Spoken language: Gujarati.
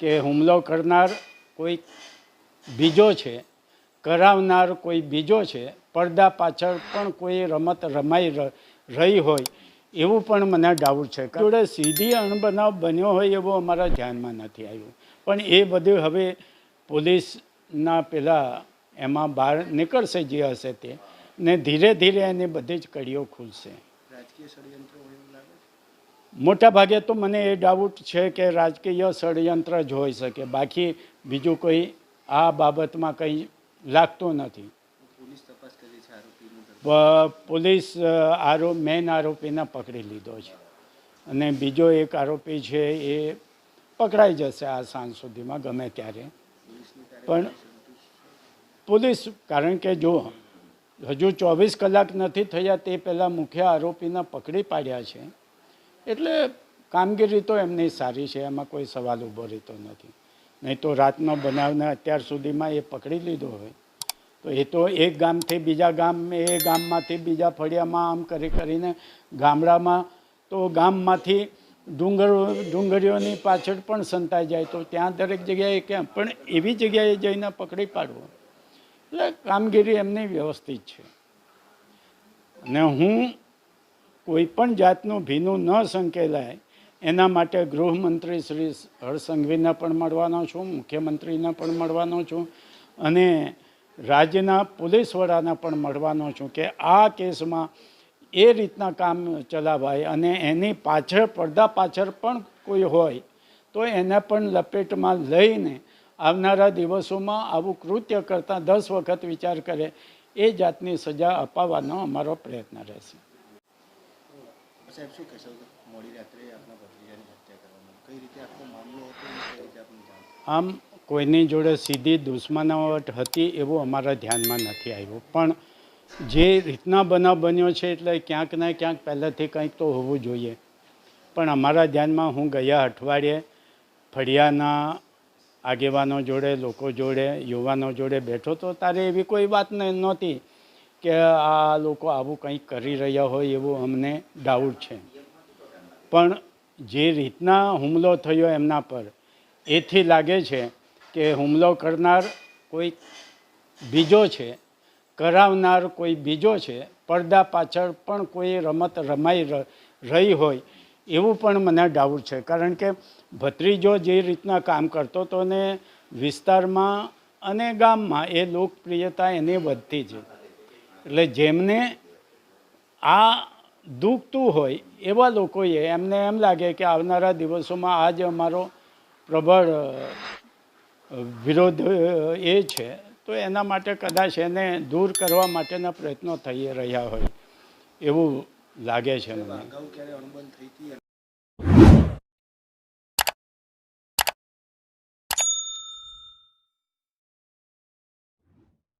કે હુમલો કરનાર કોઈ બીજો છે, કરાવનાર કોઈ બીજો છે, પડદા પાછળ પણ કોઈ રમત રમાઈ રહી હોય, એવું પણ મને ડાઉટ છે. જોડે સીધી અણબનાવ બન્યો હોય એવું અમારા ધ્યાનમાં નથી આવ્યું. પણ એ બધું હવે પોલીસના પેલા એમાં બહાર નીકળશે જે હશે તે, ને ધીરે ધીરે એની બધી જ કડીઓ ખુલશે. રાજકીય ષડયંત્ર? મોટા ભાગે તો મને એ ડાઉટ છે કે રાજકીય ષડયંત્ર જ હોઈ શકે. બાકી બીજું કોઈ આ બાબતમાં કંઈ લાગતું નથી. પોલીસ આરો મેઇન આરોપીને પકડી લીધો છે. અને બીજો એક આરોપી છે એ પકડાઈ જશે આ સાંજ સુધીમાં ગમે ત્યારે. પણ પોલીસ કારણ કે જો હજુ ચોવીસ કલાક નથી થયા તે પહેલાં મુખ્ય આરોપીને પકડી પાડ્યા છે. એટલે કામગીરી તો એમની સારી છે, એમાં કોઈ સવાલ ઊભો રહેતો નથી. નહીં તો રાતનો બનાવને અત્યાર સુધીમાં એ પકડી લીધો હોય. તો એ તો એક ગામથી બીજા ગામ, એ ગામમાંથી બીજા ફળિયામાં આમ કરી કરીને ગામડામાં તો ગામમાંથી ડુંગર, ડુંગરીઓની પાછળ પણ સંતાઈ જાય તો ત્યાં દરેક જગ્યાએ કેમ? પણ એવી જગ્યાએ જઈને પકડી પાડવો. એટલે કામગીરી એમની વ્યવસ્થિત છે. અને હું કોઈ પણ જાતનું ભીનું ન સંકેલાય, એના માટે ગૃહમંત્રી શ્રી હરસંઘવીને પણ મળવાનો છું, મુખ્યમંત્રીને પણ મળવાનો છું અને રાજ્યના પોલીસ વડાને પણ મળવાનો છું કે આ કેસમાં એ રીતના કામ ચલાવાય અને એની પાછળ પડદા પાછળ પણ કોઈ હોય, તો એને પણ લપેટમાં લઈને આવનારા દિવસોમાં આવું કૃત્ય કરતાં દસ વખત વિચાર કરે, એ જાતની સજા અપાવવાનો અમારો પ્રયત્ન રહેશે. સાહેબ શું કહેશો મોડી રાત્રે આપના ભત્રીજાની હત્યા કરવામાં કઈ રીતે આખો મામલો હતો આમ કોઈની જોડે સીધી દુશ્મનાવટ હતી એવું અમારા ધ્યાનમાં નથી આવ્યું. પણ જે રીતના બનાવ બન્યો છે એટલે ક્યાંક ને ક્યાંક પહેલાંથી કંઈક તો હોવું જોઈએ. પણ અમારા ધ્યાનમાં હું ગયા અઠવાડિયે ફળિયાના આગેવાનો જોડે, લોકો જોડે, યુવાનો જોડે બેઠો તો તારે એવી કોઈ વાત નહોતી. કે આ લોકો આવું કંઈક કરી રહ્યા હોય એવું અમને ડાઉટ છે. પણ જે રીતના હુમલો થયો એમના પર, એથી લાગે છે કે હુમલો કરનાર કોઈ બીજો છે, કરાવનાર કોઈ બીજો છે, પડદા પાછળ પણ કોઈ રમત રમાઈ રહી હોય એવું પણ મને ડાઉટ છે. કારણ કે ભત્રીજો જે રીતના કામ કરતો હતો ને વિસ્તારમાં અને ગામમાં એ લોકપ્રિયતા એની વધતી છે એટલે જેમને આ દુખતું હોય એવા લોકોએ એમને એમ લાગે કે આવનારા દિવસોમાં આ જ અમારો પ્રબળ વિરોધ એ છે, તો એના માટે કદાચ એને દૂર કરવા માટેના પ્રયત્નો થઈ રહ્યા હોય એવું લાગે છે મને.